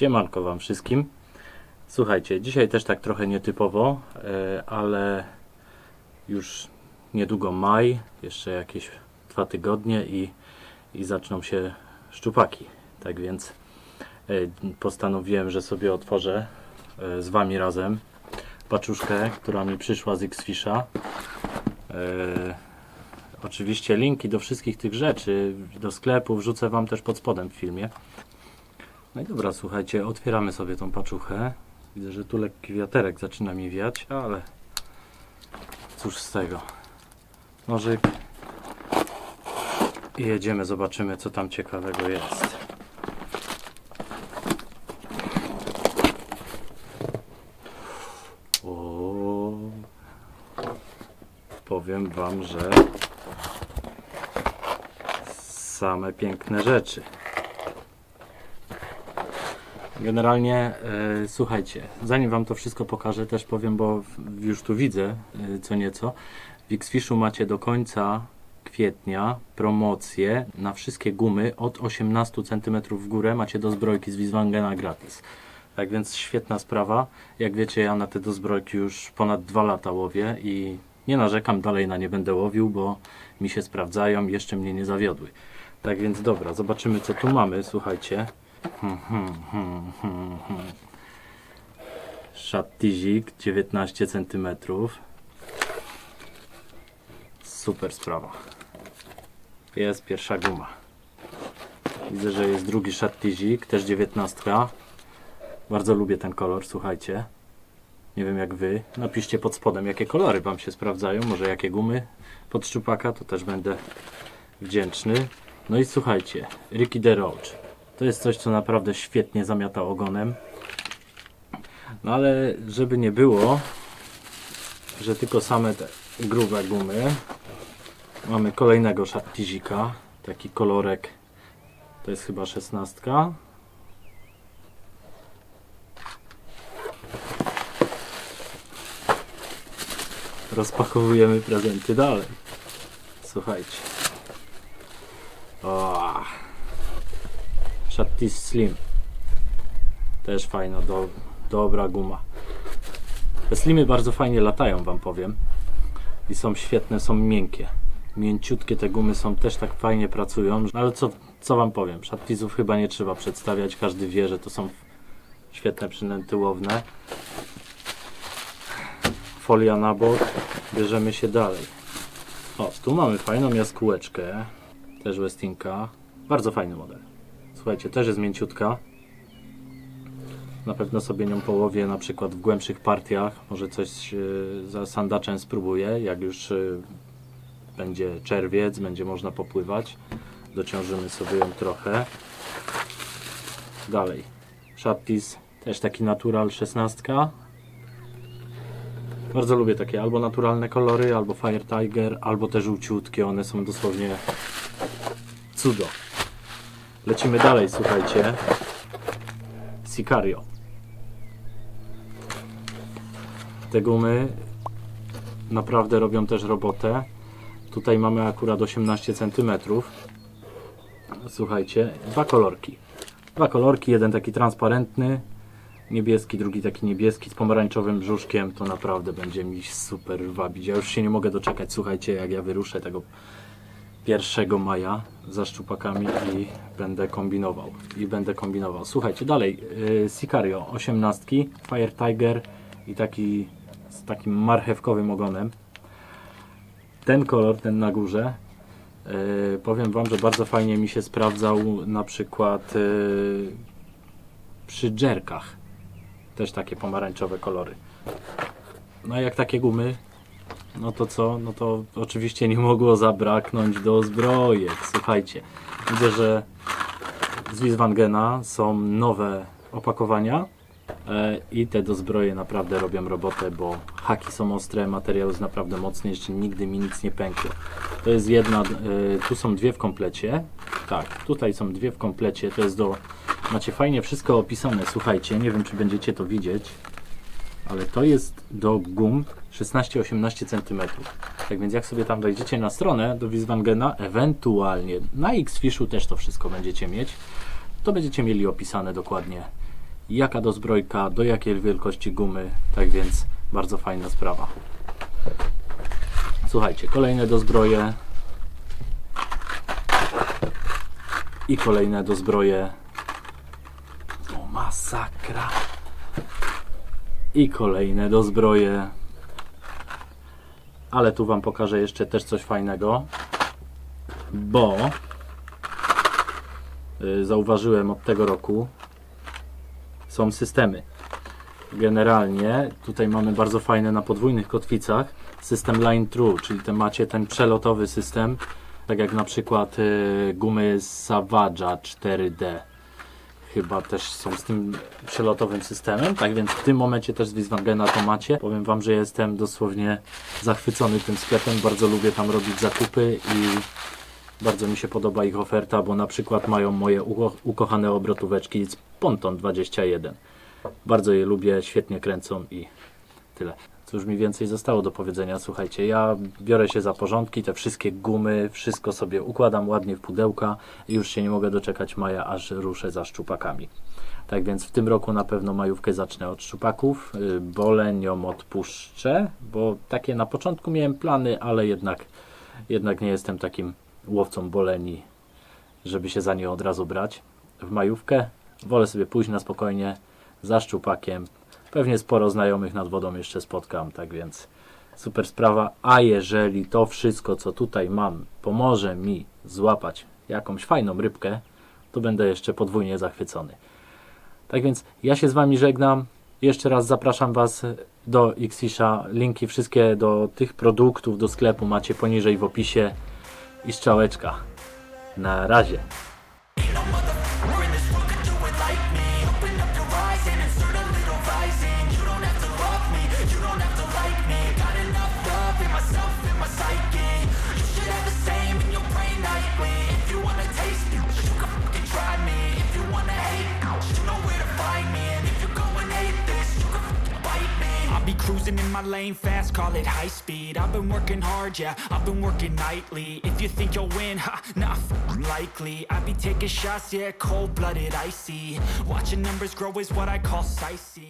Siemanko Wam wszystkim. Słuchajcie, dzisiaj też tak trochę nietypowo, e, ale już niedługo maj, jeszcze jakieś dwa tygodnie i, i zaczną się szczupaki. Tak więc e, postanowiłem, że sobie otworzę e, z Wami razem paczuszkę, która mi przyszła z Xfisha. Oczywiście linki do wszystkich tych rzeczy, do sklepu wrzucę Wam też pod spodem w filmie. No i dobra, słuchajcie, otwieramy sobie tą paczuchę. Widzę, że tu lekki wiaterek zaczyna mi wiać, ale cóż z tego. Nożyk. I jedziemy, zobaczymy co tam ciekawego jest. O, powiem Wam, że same piękne rzeczy. Generalnie e, słuchajcie, zanim Wam to wszystko pokażę, też powiem, bo w- już tu widzę e, co nieco. W Xfishu macie do końca kwietnia promocję na wszystkie gumy od 18 cm w górę macie do zbrojki z Wiswangena gratis. Tak więc świetna sprawa. Jak wiecie, ja na te dozbrojki już ponad dwa lata łowię i nie narzekam, dalej na nie będę łowił, bo mi się sprawdzają, jeszcze mnie nie zawiodły. Tak więc dobra, zobaczymy co tu mamy, słuchajcie. Szattizik 19 cm. Super sprawa. Jest pierwsza guma. Widzę, że jest drugi szattizik, też 19. Bardzo lubię ten kolor, słuchajcie. Nie wiem jak wy. Napiszcie pod spodem, jakie kolory Wam się sprawdzają. Może jakie gumy pod szczupaka, to też będę wdzięczny. No i słuchajcie, Ricky the Roach. To jest coś, co naprawdę świetnie zamiata ogonem. No ale żeby nie było, że tylko same te grube gumy, mamy kolejnego szattizika. Taki kolorek, to jest chyba szesnastka. Rozpakowujemy prezenty dalej. Słuchajcie. O, Shattis Slim. Też fajna, do, dobra guma. Te slimy bardzo fajnie latają, wam powiem. I są świetne, są miękkie. Mięciutkie te gumy są, też tak fajnie pracują. Ale co, co wam powiem? Shattisów chyba nie trzeba przedstawiać. Każdy wie, że to są świetne przynęty łowne. Folia na bok. Bierzemy się dalej. O, tu mamy fajną jaskółeczkę. Też Westinka. Bardzo fajny model. Słuchajcie, też jest mięciutka. Na pewno sobie nią połowię na przykład w głębszych partiach. Może coś e, za sandaczem spróbuję. Jak już e, będzie czerwiec, będzie można popływać. Dociążymy sobie ją trochę. Dalej. Shattis, też taki natural 16. Bardzo lubię takie albo naturalne kolory, albo Fire Tiger, albo te żółciutkie. One są dosłownie cudo. Lecimy dalej, słuchajcie. Sicario. Te gumy naprawdę robią też robotę. Tutaj mamy akurat 18 cm. Słuchajcie, dwa kolorki. Dwa kolorki, jeden taki transparentny, niebieski, drugi taki niebieski z pomarańczowym brzuszkiem. To naprawdę będzie mi super wabić. Ja już się nie mogę doczekać. Słuchajcie, jak ja wyruszę tego 1 maja za szczupakami i będę kombinował. I będę kombinował. Słuchajcie, dalej. Yy, Sicario 18, Fire Tiger i taki z takim marchewkowym ogonem. Ten kolor, ten na górze, yy, powiem Wam, że bardzo fajnie mi się sprawdzał na przykład yy, przy dżerkach. Też takie pomarańczowe kolory. No jak takie gumy, no to co? No to oczywiście nie mogło zabraknąć do zbrojek. Słuchajcie, widzę, że z Wiswangena są nowe opakowania e, i te do zbroje naprawdę robią robotę, bo haki są ostre, materiał jest naprawdę mocny, jeszcze nigdy mi nic nie pękło. To jest jedna, e, tu są dwie w komplecie. Tak, tutaj są dwie w komplecie, to jest do... Macie fajnie wszystko opisane, słuchajcie, nie wiem czy będziecie to widzieć ale to jest do gum 16-18 cm. Tak więc jak sobie tam wejdziecie na stronę do Wiswangena, ewentualnie na Xfishu też to wszystko będziecie mieć, to będziecie mieli opisane dokładnie jaka dozbrojka, do jakiej wielkości gumy, tak więc bardzo fajna sprawa. Słuchajcie, kolejne dozbroje i kolejne dozbroje. O masakra. I kolejne dozbroje. Ale tu Wam pokażę jeszcze też coś fajnego, bo y, zauważyłem od tego roku są systemy. Generalnie tutaj mamy bardzo fajne na podwójnych kotwicach system Line True, czyli ten macie ten przelotowy system, tak jak na przykład y, gumy Savage'a 4D chyba też są z tym przelotowym systemem, tak więc w tym momencie też z Wiswangena to macie. Powiem Wam, że jestem dosłownie zachwycony tym sklepem, bardzo lubię tam robić zakupy i bardzo mi się podoba ich oferta, bo na przykład mają moje uko ukochane obrotóweczki z Ponton 21. Bardzo je lubię, świetnie kręcą i tyle. Cóż mi więcej zostało do powiedzenia? Słuchajcie, ja biorę się za porządki, te wszystkie gumy, wszystko sobie układam ładnie w pudełka i już się nie mogę doczekać maja, aż ruszę za szczupakami. Tak więc w tym roku na pewno majówkę zacznę od szczupaków. Y, Boleń ją odpuszczę, bo takie na początku miałem plany, ale jednak, jednak nie jestem takim łowcą boleni, żeby się za nie od razu brać. W majówkę wolę sobie pójść na spokojnie za szczupakiem. Pewnie sporo znajomych nad wodą jeszcze spotkam, tak więc super sprawa. A jeżeli to wszystko, co tutaj mam, pomoże mi złapać jakąś fajną rybkę, to będę jeszcze podwójnie zachwycony. Tak więc ja się z Wami żegnam. Jeszcze raz zapraszam Was do Xfisha. Linki wszystkie do tych produktów do sklepu macie poniżej w opisie i strzałeczka. Na razie. I'll be cruising in my lane fast, call it high speed. I've been working hard, yeah, I've been working nightly. If you think you'll win, ha, f***ing likely. I be taking shots, yeah, cold-blooded, icy. Watching numbers grow is what I call sightseeing